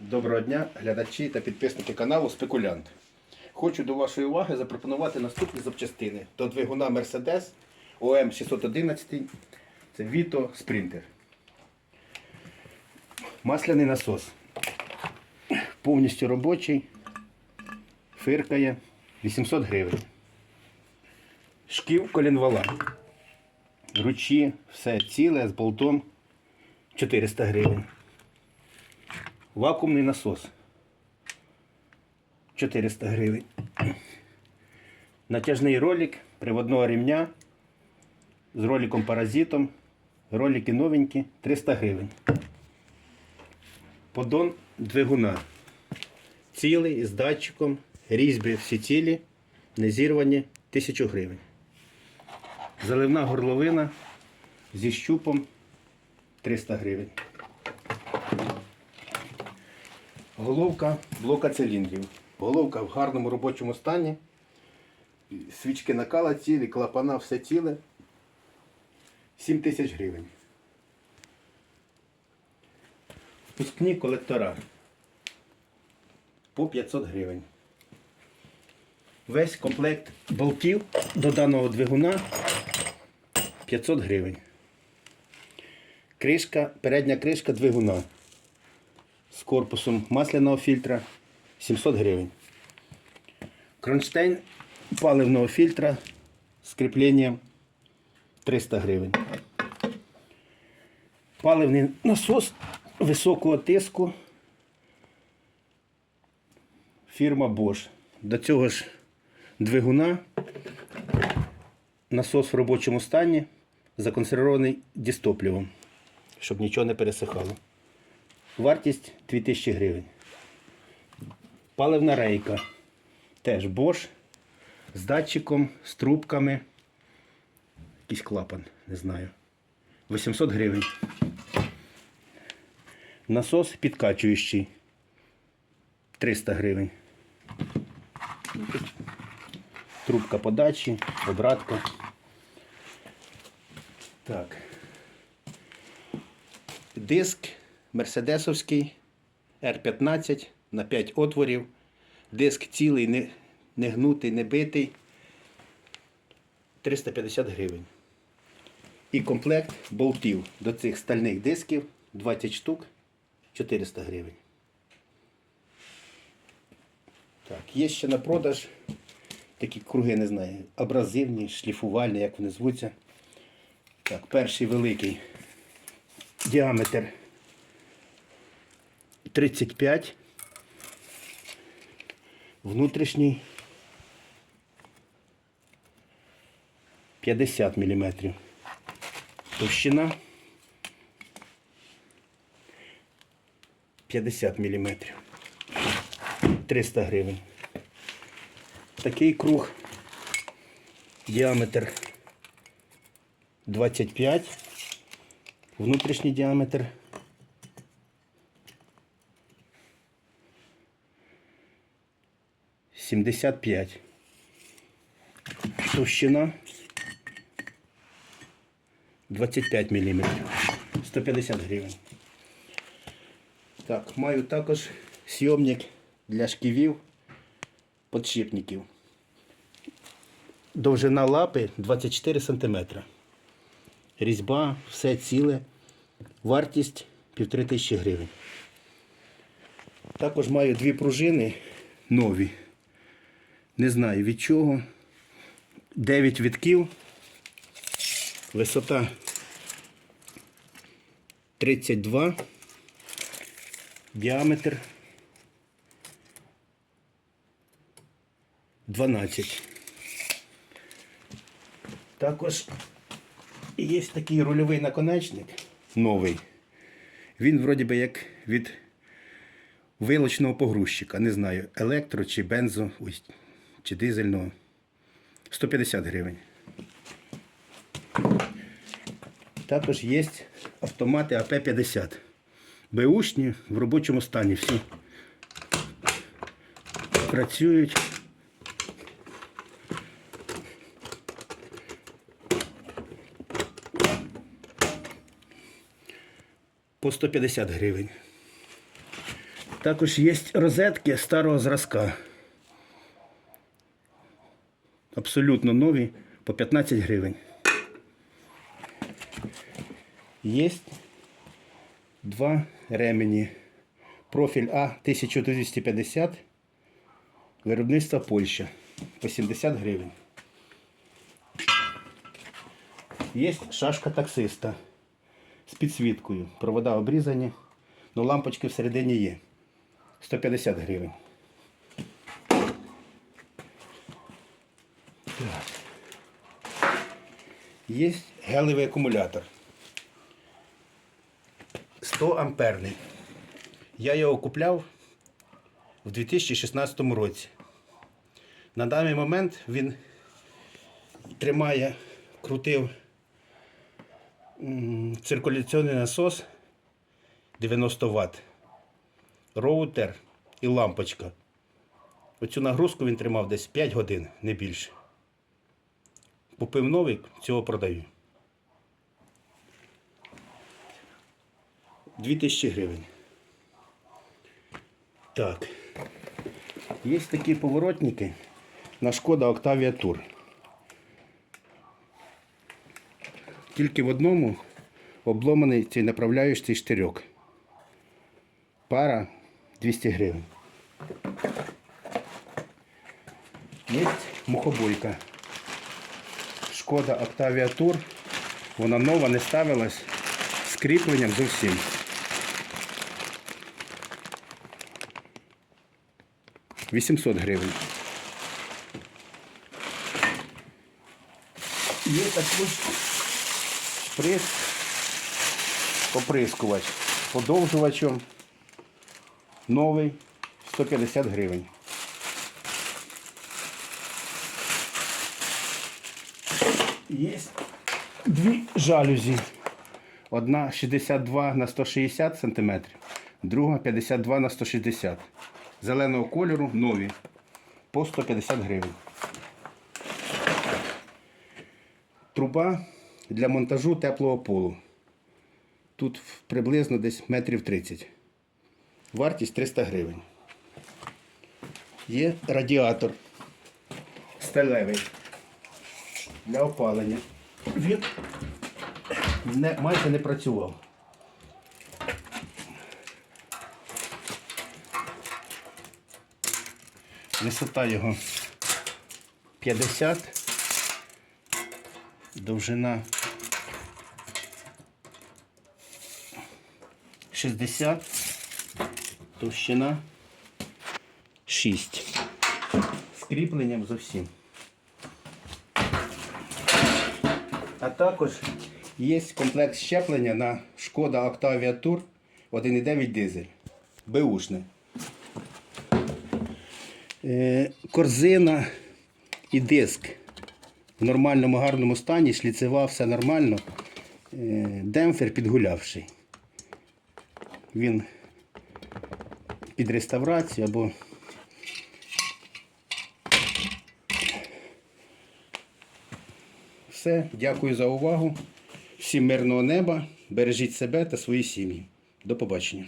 Доброго дня, глядачі та підписники каналу Спекулянт. Хочу до вашої уваги запропонувати наступні запчастини до двигуна Mercedes ОМ 611. Це Vito Sprinter. Масляний насос. Повністю робочий. Фиркає 800 гривень. Шків колінвала. Ручі, все ціле з болтом 400 гривень. Вакуумний насос 400 гривень. Натяжний ролик приводного ремня з роликом паразитом. Ролики новенькі 300 гривень. Подон двигуна. Цілий із датчиком. Різьби всі цілі, не зірвані 1000 гривень. Заливна горловина зі щупом 300 гривень. Головка блока циліндрів. Головка в гарному робочому стані. Свічки накала цілі, клапана все ціле. 7 тисяч гривень. Впускні колектора по 500 гривень. Весь комплект болтів до даного двигуна 500 гривень. Кришка, передня кришка двигуна з корпусом масляного фільтра 700 гривень. Кронштейн паливного фільтра з кріпленням 300 гривень. Паливний насос високого тиску фірма Bosch. До цього ж двигуна насос в робочому стані законсервований дистопливом, щоб нічого не пересихало. Вартість 2000 гривень. Паливна рейка. Теж Bosch з датчиком, з трубками. Якийсь клапан, не знаю. 800 гривень. Насос підкачуючий. 300 гривень. Трубка подачі, обратка. Так. Диск мерседесовський R15 на 5 отворів. Диск цілий, не, не гнутий, не битий. 350 гривень. І комплект болтів до цих стальних дисків 20 штук 400 гривень. Так, є ще на продаж такі круги, не знаю, абразивні, шліфувальні, як вони звуться. Так, перший великий діаметр 35, внутрішній 50 мм. Товщина 50 мм. 300 гривень. Такий круг, діаметр 25, внутрішній діаметр 75. Товщина 25 мм. 150 гривень. Так, маю також сйомник для шківів подшипників. Довжина лапи 24 см. Різьба, все ціле. Вартість 1500 гривень. Також маю дві пружини нові. Не знаю від чого. 9 вітків. Висота 32. Діаметр 12. Також є такий рульовий наконечник новий. Він вроді би як від вилочного погрузчика. Не знаю, електро чи бензо, ой, чи дизельного. 150 гривень. Також є автомати АП-50. Беушні в робочому стані всі працюють. По 150 гривень. Також є розетки старого зразка. Абсолютно нові по 15 гривень. Є два ремені. Профіль А 1250. Виробництво Польща по 70 гривень. Є шашка таксиста з підсвіткою. Провода обрізані, але лампочки всередині є. 150 гривень. Є гелевий акумулятор. 100 амперний. Я його купляв в 2016 році. На даний момент він тримає, крутив циркуляційний насос 90 Вт, роутер і лампочка. Оцю нагрузку він тримав десь 5 годин, не більше. Купив новий, цього продаю. 2000 гривень. Так. Є такі поворотники на шкода Octavia Tour. Тільки в одному обломаний цей направляючий штирьок. Пара 200 гривень. Є мухобойка. Шкода Octavia Tour. Вона нова, не ставилась з кріпленням зовсім. Вісімсот гривень. Є також шприц, оприскувач подовжувачем. Новий 150 гривень. Є дві жалюзі. Одна 62 на 160 см, друга 52 на 160 Зеленого кольору нові по 150 гривень. Труба для монтажу теплого полу. Тут приблизно десь метрів 30. Вартість 300 гривень. Є радіатор сталевий для опалення. Він не, майже не працював. Висота його 50, довжина 60, товщина 6. З кріпленням зовсім. А також є комплект щеплення на Шкода Octavia Tour 1,9 дизель. Беушне. Е, корзина і диск в нормальному гарному стані, шліцева, все нормально. Е, демпфер підгулявший. Він під реставрацію або все. Дякую за увагу. Всім мирного неба. Бережіть себе та свої сім'ї. До побачення.